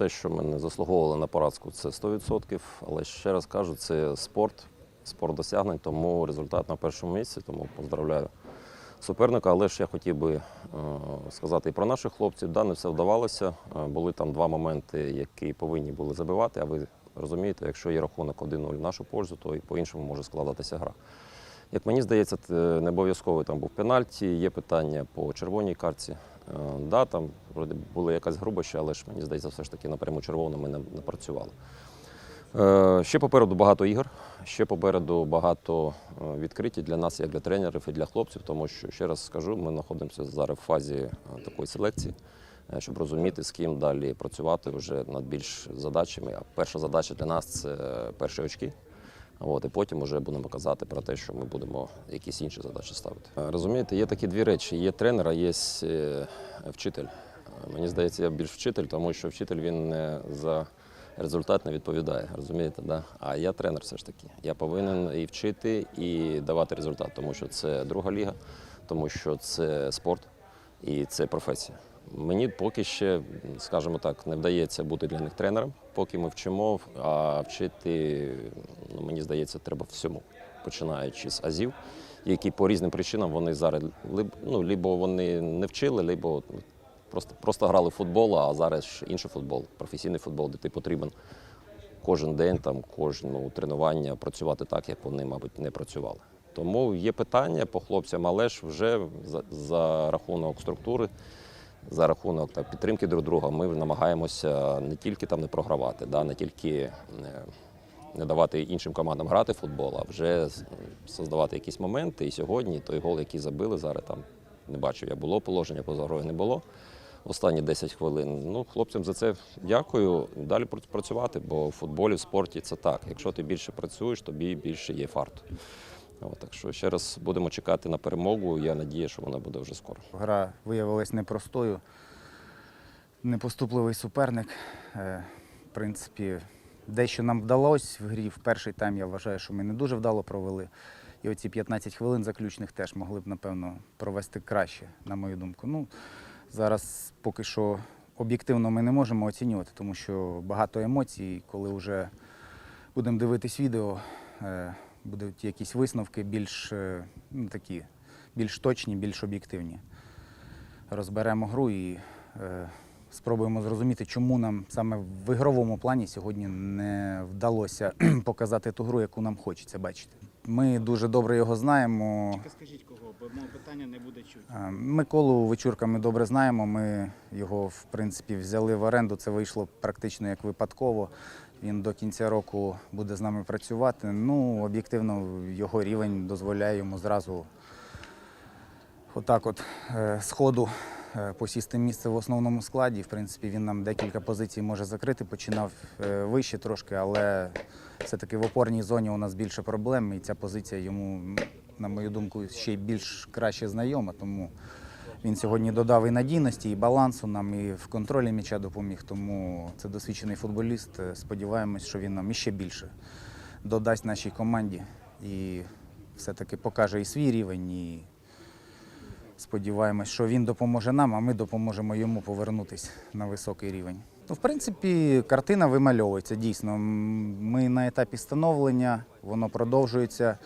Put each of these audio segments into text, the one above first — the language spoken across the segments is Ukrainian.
те, що ми не заслуговували на поразку, це 100%. Але ще раз кажу, це спорт, спорт досягнень, тому результат на першому місці. Тому поздравляю суперника. Але ж я хотів би е, сказати і про наших хлопців. Да, не все вдавалося. Е, Були там два моменти, які повинні були забивати. А ви розумієте, якщо є рахунок 1-0 в нашу пользу, то і по-іншому може складатися гра. Як мені здається, т- не обов'язково там був пенальті, є питання по червоній картці. Е, Да, там була якась грубоща, але ж мені здається, все ж таки напряму червоно ми не, не працювали. Е, Ще попереду багато ігор, ще попереду багато е, відкриті для нас, як для тренерів і для хлопців, тому що, ще раз скажу, ми знаходимося зараз в фазі е, такої селекції, е, щоб розуміти, з ким далі працювати вже над більш задачами. А перша задача для нас це перші очки. От, і потім вже будемо казати про те, що ми будемо якісь інші задачі ставити. Е, Розумієте, є такі дві речі: є тренер, а є е, вчитель. Е, Мені здається, я більш вчитель, тому що вчитель він не за результат не відповідає. Розумієте, да? А я тренер все ж таки. Я повинен і вчити, і давати результат, тому що це друга ліга, тому що це спорт і це професія. Мені поки ще, скажімо так, не вдається бути для них тренером, поки ми вчимо, а вчити, ну, мені здається, треба всьому, починаючи з азів, які по різним причинам вони зараз ну, либо вони не вчили, либо просто, просто грали в футбол, а зараз інший футбол, професійний футбол, де ти потрібен кожен день, там, кожне тренування працювати так, як вони, мабуть, не працювали. Тому є питання по хлопцям, але ж вже за, за рахунок структури, за рахунок так, підтримки друг друга, ми намагаємося не тільки там не програвати, да, не тільки е, не давати іншим командам грати в футбол, а вже создавати якісь моменти. І сьогодні той гол, який забили, зараз там не бачив, я було положення, поза не було. Останні 10 хвилин. Ну, хлопцям за це дякую. Далі працювати, бо в футболі, в спорті це так. Якщо ти більше працюєш, тобі більше є фарту. От, так що ще раз будемо чекати на перемогу. Я надію, що вона буде вже скоро. Гра виявилась непростою. Непоступливий суперник. Е, В принципі, дещо нам вдалося в грі. В перший тайм я вважаю, що ми не дуже вдало провели. І оці 15 хвилин заключних теж могли б, напевно, провести краще, на мою думку. Ну, зараз поки що об'єктивно ми не можемо оцінювати, тому що багато емоцій, коли вже будемо дивитись відео, е, будуть якісь висновки більш е, ну, такі, більш точні, більш об'єктивні розберемо гру і е, спробуємо зрозуміти, чому нам саме в ігровому плані сьогодні не вдалося показати ту гру, яку нам хочеться бачити. Ми дуже добре його знаємо. Тільки скажіть кого, бо мого питання не буде чути. Е, Миколу Вечурка ми добре знаємо. Ми його, в принципі, взяли в оренду. Це вийшло практично як випадково. Він до кінця року буде з нами працювати. Ну, об'єктивно, його рівень дозволяє йому зразу отак от е, з ходу е, посісти місце в основному складі. В принципі, він нам декілька позицій може закрити. Починав е, вище трошки, але все-таки в опорній зоні у нас більше проблем, і ця позиція йому, на мою думку, ще й більш краще знайома. Тому він сьогодні додав і надійності, і балансу нам, і в контролі м'яча допоміг. Тому це досвідчений футболіст. Е, Сподіваємось, що він нам іще більше додасть нашій команді і все-таки покаже і свій рівень. І Сподіваємось, що він допоможе нам, а ми допоможемо йому повернутися на високий рівень. Ну, в принципі, картина вимальовується дійсно. Ми на етапі становлення, воно продовжується.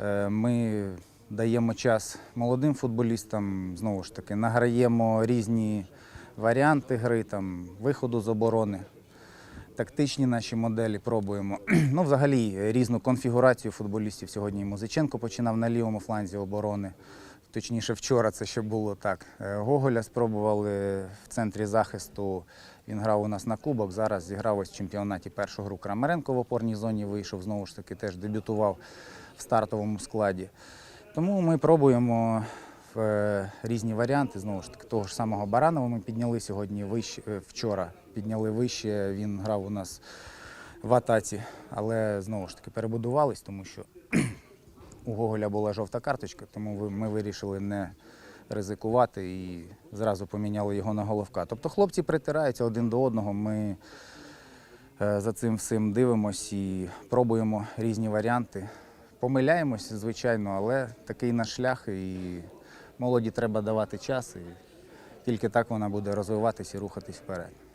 Е, Ми даємо час молодим футболістам, знову ж таки, награємо різні варіанти гри, там, виходу з оборони. Тактичні наші моделі пробуємо. Ну, взагалі, різну конфігурацію футболістів. Сьогодні Музиченко починав на лівому фланзі оборони. Точніше, вчора це ще було так. Е, Гоголя спробували в центрі захисту. Він грав у нас на кубок. Зараз зіграв ось в чемпіонаті першу гру Крамаренко в опорній зоні вийшов. Знову ж таки, теж дебютував в стартовому складі. Тому ми пробуємо е, різні варіанти. Знову ж таки, того ж самого Баранова ми підняли сьогодні вище, е, вчора. Підняли вище. Він грав у нас в атаці, але знову ж таки перебудувались, тому що у Гоголя була жовта карточка, тому ми вирішили не ризикувати і зразу поміняли його на головка. Тобто хлопці притираються один до одного. Ми е, за цим всім дивимось і пробуємо різні варіанти. Помиляємось, звичайно, але такий наш шлях, і молоді треба давати час, і тільки так вона буде розвиватись і рухатись вперед.